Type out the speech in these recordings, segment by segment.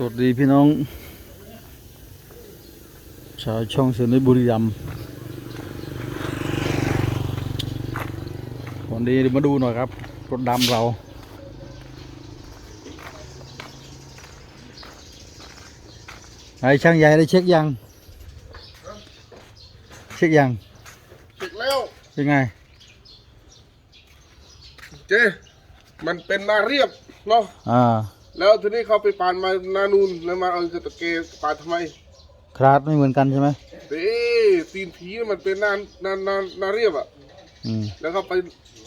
สวัสดีพี่น้อง ชาวช่องเสือในบุรีรัมย์วันนี้มาดูหน่อยครับรถดำเราไอ้ช่างใหญ่ได้เช็คยัง เช็คยังเสร็จแล้วเป็นไง เจ๊มันเป็นนาเรียบเนาะอ่า แล้วทีนี้เขาไปปานมานานูนแล้วมาเอาจะตะเกียปานทำไมคลาดไม่เหมือนกันใช่ไหมเด้ตีนผีมันเป็นนานานานาเรียบอะอืมแล้วเขาไป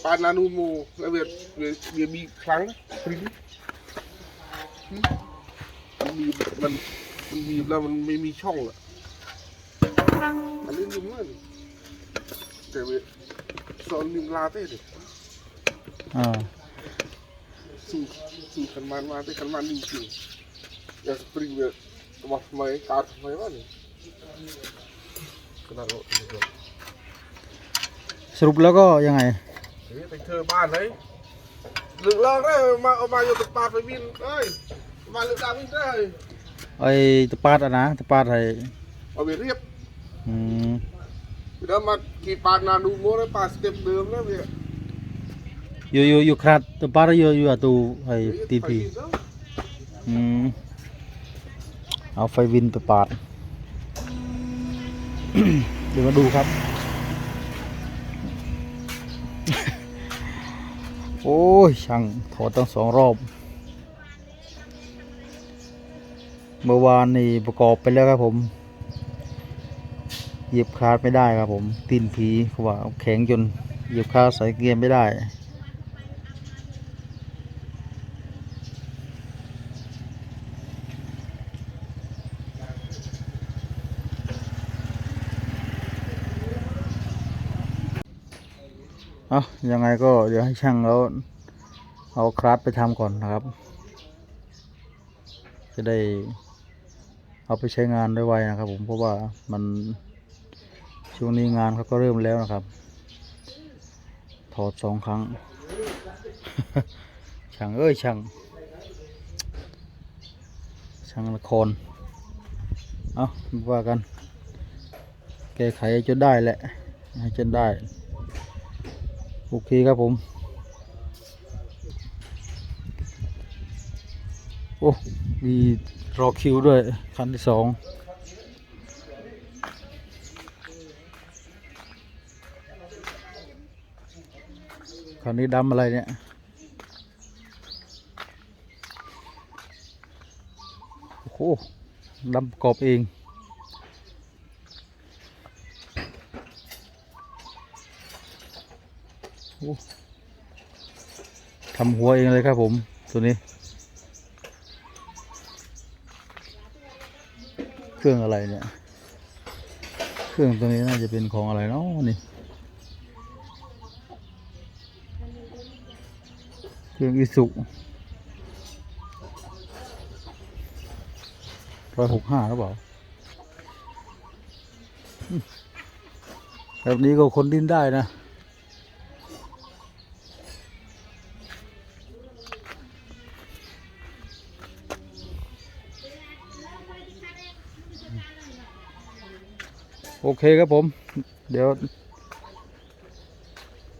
ปานนานูนโมแล้วเวียดเวียดเวียดมีครั้งปริ้งหึมันมีมันมันมีแล้วมันไม่มีช่องอะอันนี้นิ่มเลยแต่เวียดสอนนิ่มลาเต้ดิอ่าสู้สู้ขันมันมา แต่ขันมันจริงๆอย่าสปริงเนี่ยมาทำไมการทำไมวะนี่ขนาดรถนี่ก็ สรุปแล้วก็ยังไง เฮ้ยไปเธอบ้านเลยเลือกเลิกได้มาเอามาอยู่ตะปาดไปบินเอ้ยมาเลือกดาวบินได้ ไอ้ตะปาดอะนะตะปาดไ อ้เอาไปเรียบอืมเดี๋ยวมากี่ปาดนาดูโม่ได้ปาดสเต็ปเดิมแล้วเนี่ยอยู่อยู่คราดตะปาดอยู่อยู่อะตูไอ้ตีพีอืมเอาไฟวินไปปาด เดี๋ยวมาดูครับ โอ้ย ช่างถอดตั้งสองรอบ เมื่อวานนี่ประกอบไปแล้วครับผม เหยียบคาดไม่ได้ครับผม ตีนผีเขาว่าแข็งจนเหยียบคาดใส่เกียร์ไม่ได้ เอายังไงก็เดี๋ยวให้ช่างเขาเอาคลาสไปทำก่อนนะครับ จะได้เอาไปใช้งานได้ไวนะครับ ผมเพราะว่ามันช่วงนี้งานเขาก็เริ่มแล้วนะครับ ถอดสองครั้ง ช่างเอ้ยช่างช่างละครเอาว่ากัน แก้ไขจนได้แหละให้จนได้ โอเคครับผม โอ้ มีรอคิวด้วย คันที่สองคันนี้ดำอะไรเนี่ยโอ้โหดำปรอบเอง ทำหัวเองเลยครับผม ตัวนี้ เครื่องอะไรเนี่ย เครื่องตัวนี้น่าจะเป็นของอะไรเนาะนี่ เครื่องอิสุร้อยหกห้าหรือเปล่าแบบนี้ก็คนดิ้นได้นะ โอเคครับผม เดี๋ยว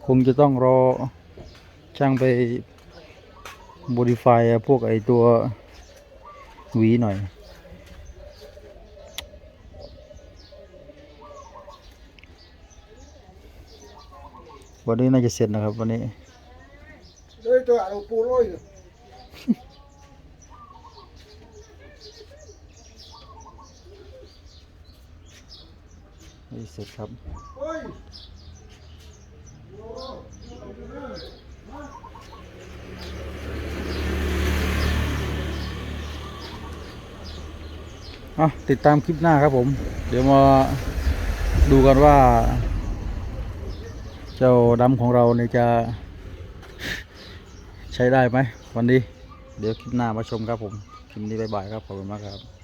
คงจะต้องรอช่างไป b ดิฟายพวกไอตัวหวีหน่อย วันนี้น่าจะเสร็จนะครับวันนี้เลยตัวเอาปูร้อย ยนี่เสร็จครับเฮ้ยอะติดตามคลิปหน้าครับผม เดี๋ยวมาดูกันว่า เจ้าดำของเราเนี่ยจะใช้ได้ไหมวันนี้ เดี๋ยวคลิปหน้ามาชมครับผม คลิปนี้บายบายครับ ขอบคุณมากครับ